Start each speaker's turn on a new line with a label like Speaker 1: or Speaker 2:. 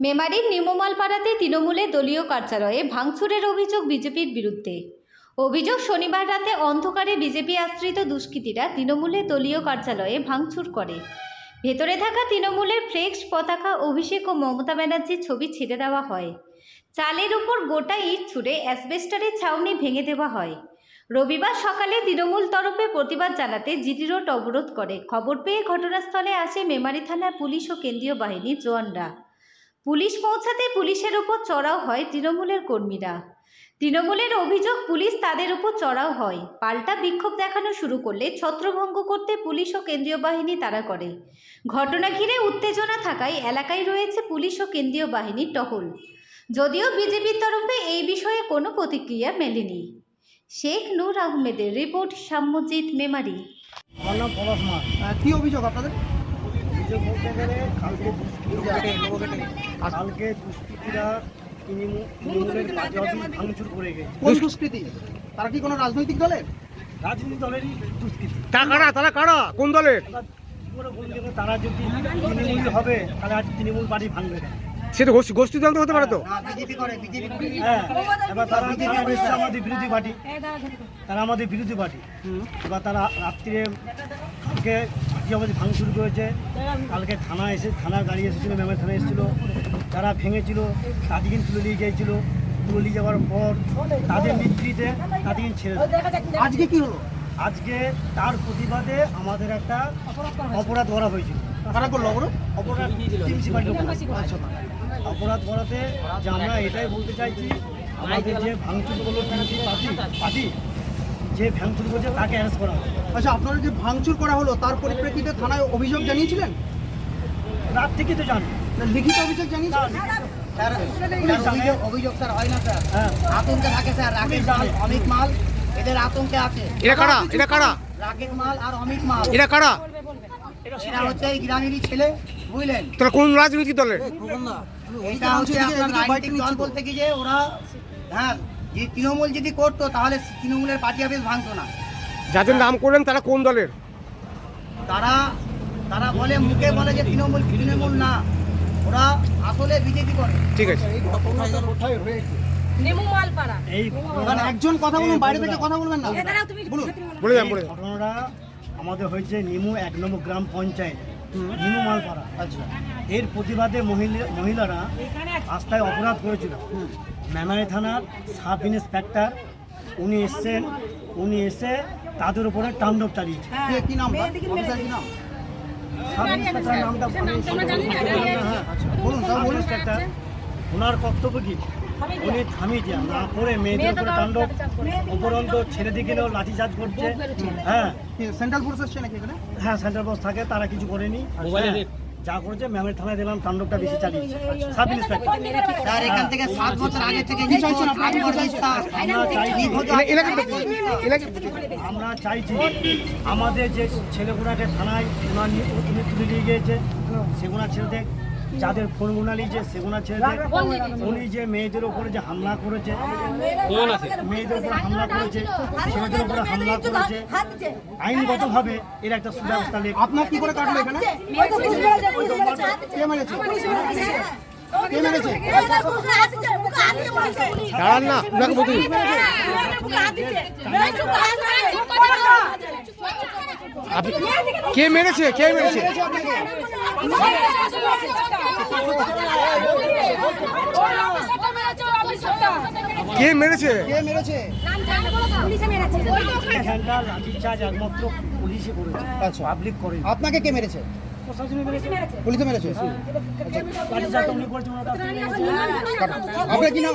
Speaker 1: মেমারির নিমমালপাড়াতে তৃণমূলে দলীয় কার্যালয়ে ভাঙচুরের অভিযোগ বিজেপির বিরুদ্ধে। অভিযোগ শনিবার রাতে অন্ধকারে বিজেপি আশ্রিত দুষ্কৃতীরা তৃণমূলের দলীয় কার্যালয়ে ভাঙচুর করে। ভেতরে থাকা তৃণমূলের ফ্লেক্স পতাকা, অভিষেক ও মমতা ব্যানার্জির ছবি ছেড়ে দেওয়া হয়। চালের উপর গোটা ইট ছুঁড়ে অ্যাসবেস্টারের ছাউনি ভেঙে দেওয়া হয়। রবিবার সকালে তৃণমূল তরফে প্রতিবাদ জানাতে জিডি রোড অবরোধ করে। খবর পেয়ে ঘটনাস্থলে আসে মেমারি থানার পুলিশ ও কেন্দ্রীয় বাহিনীর জওয়ানরা। পুলিশ পৌঁছাতে পুলিশের উপর চড়াও হয় তৃণমূলের কর্মীরা। তৃণমূলের অভিযোগ পুলিশ তাদের উপর চড়াও হয়। পাল্টা বিক্ষোভ দেখানো শুরু করলে ছত্রভঙ্গ করতে পুলিশ ও কেন্দ্রীয় বাহিনী তারা করে। ঘটনা ঘিরে উত্তেজনা থাকায় এলাকায় রয়েছে পুলিশ ও কেন্দ্রীয় বাহিনীর টহল। যদিও বিজেপির তরফে এই বিষয়ে কোনো প্রতিক্রিয়া মেলেনি। শেখ নূর আহমেদের রিপোর্ট সাম্যজিৎ মেমারি।
Speaker 2: কি অভিযোগ আপনাদের?
Speaker 3: অভিযোগ বলতে গেলে কালকে দুষ্কৃতীরা কালকে দুষ্কৃতীরা তৃণমূলের পার্টি অফিস ভাঙচুর করে গেছে।
Speaker 2: কোন দুষ্কৃতি? তারা কি কোনো রাজনৈতিক দলের?
Speaker 3: রাজনীতি দলেরই দুষ্কৃতি।
Speaker 4: কারা? তারা কারা? কোন দলের?
Speaker 3: তারা যদি তৃণমূল হবে তাহলে আজ তৃণমূল পার্টি ভাঙবে না।
Speaker 4: সে তো গোষ্ঠী গোষ্ঠী দল তো হতে পারে তো?
Speaker 3: হ্যাঁ এবার তারা তারা আমাদের বিরোধী পার্টি। তারা আমাদের বিরোধী পার্টি। এবার তারা রাত্রিরে অফিস ভাঙচুর করেছে। কালকে থানা এসে থানার গাড়ি এসেছিল ম্যামের থানা এসেছিল। যারা ভেঙেছিল তাদেরকে তুলে নিয়ে গিয়েছিল। তুলে নিয়ে যাওয়ার পর তাদের নেতৃত্বে তাদেরকে ছেড়ে।
Speaker 2: আজকে কি হলো?
Speaker 3: আজকে তার প্রতিবাদে আমাদের একটা অপরাধ করা হয়েছিল।
Speaker 2: করল
Speaker 3: অপরাধ। অপরাধ করাতে যে আমরা এটাই বলতে চাইছি আমাদের যে ভাঙচুর করল পার্টি পার্টি যে ভাঙচুর করছে তাকে অ্যারেস্ট করা হবে।
Speaker 2: আচ্ছা আপনারা যে ভাঙচুর করা হলো তার পরিপ্রেক্ষিতে থানায় অভিযোগ জানিয়েছিলেন?
Speaker 3: রাত থেকে তো জানি।
Speaker 2: লিখিত অভিযোগ জানিয়েছিলেন?
Speaker 5: অভিযোগ অভিযোগ স্যার হয় না স্যার?
Speaker 3: হ্যাঁ।
Speaker 5: আতঙ্কে থাকে স্যার রাকেশ মাল অমিত মাল এদের আতঙ্কে আছে।
Speaker 4: এরা কারা? এরা কারা?
Speaker 5: রাকেশ মাল আর অমিত মাল।
Speaker 4: এরা কারা?
Speaker 5: এরা হচ্ছে এই গ্রামেরই ছেলে বুঝলেন?
Speaker 4: তোরা কোন রাজনীতি দলের?
Speaker 5: এটা হচ্ছে আপনার রাজনৈতিক দল বলতে কি যে ওরা হ্যাঁ যে তৃণমূল যদি করতো তাহলে তৃণমূলের পার্টি অফিস ভাঙতো না।
Speaker 4: যাদের নাম করলেন তারা কোন দলের?
Speaker 5: তারা তারা বলে মুখে বলে যে তৃণমূল তৃণমূল না। ওরা আসলে বিজেপি করে।
Speaker 4: ঠিক আছে।
Speaker 3: এই
Speaker 2: মানে একজন কথা বলুন বাইরে থেকে কথা বলবেন না।
Speaker 4: বলে যান বলে
Speaker 3: ঘটনাটা আমাদের হয়েছে নিমু এক নম্বর গ্রাম পঞ্চায়েত নিমু মালপাড়া।
Speaker 2: আচ্ছা।
Speaker 3: এর প্রতিবাদে মহিলা মহিলারা রাস্তায় অপরাধ করেছিল। মেমারি থানার সাব ইন্সপেক্টর উনি এসছেন উনি এসে তাদের উপরে তাণ্ডব চালিয়েছে।
Speaker 2: কে কি নাম অফিসার কি নাম?
Speaker 3: সাব ইন্সপেক্টরের নামটা হ্যাঁ
Speaker 2: বলুন স্যার
Speaker 3: ইন্সপেক্টর। ওনার কর্তব্য কি? উনি থামিয়ে না করে মেয়েদের উপরে তাণ্ডব উপরন্ত ছেলেদিকেও লাঠিচার্জ করছে। হ্যাঁ।
Speaker 2: সেন্ট্রাল ফোর্স এসছে নাকি এখানে?
Speaker 3: হ্যাঁ সেন্ট্রাল বস থাকে তারা কিছু করেনি। যা করেছে ম্যামের থানায় দিলাম তাণ্ডবটা বেশি চালিয়েছে। Sub inspector.
Speaker 5: স্যার এখান থেকে সাত বছর আগে থেকে
Speaker 3: আমরা চাইছি আমাদের যে ছেলেগুলাকে থানায় উনি তুলে নিয়ে গিয়েছে সেগুলা ছেলেদের যাদের ফোন নিয়েছে সেগুনা ছেলেদের উনি যে মেয়েদের উপরে যে হামলা করেছে মেয়েদের উপরে হামলা করেছে ছেলেদের উপরে হামলা করেছে আইনগতভাবে এর একটা সুব্যবস্থা নেই
Speaker 2: আপনার কি করে কাটলো এখানে? কে মেরেছে? কে মেরেছে?
Speaker 4: দাঁড়ান না বলতে কে মেরেছে কে মেরেছে? কে মেরেছে?
Speaker 2: কে মেরেছে?
Speaker 3: একমাত্র পুলিশে করেছে
Speaker 2: আচ্ছা।
Speaker 3: পাবলিক করে
Speaker 2: আপনাকে কে মেরেছে? পুলিশে
Speaker 3: নিয়েছে।
Speaker 2: আপনার কি নাম?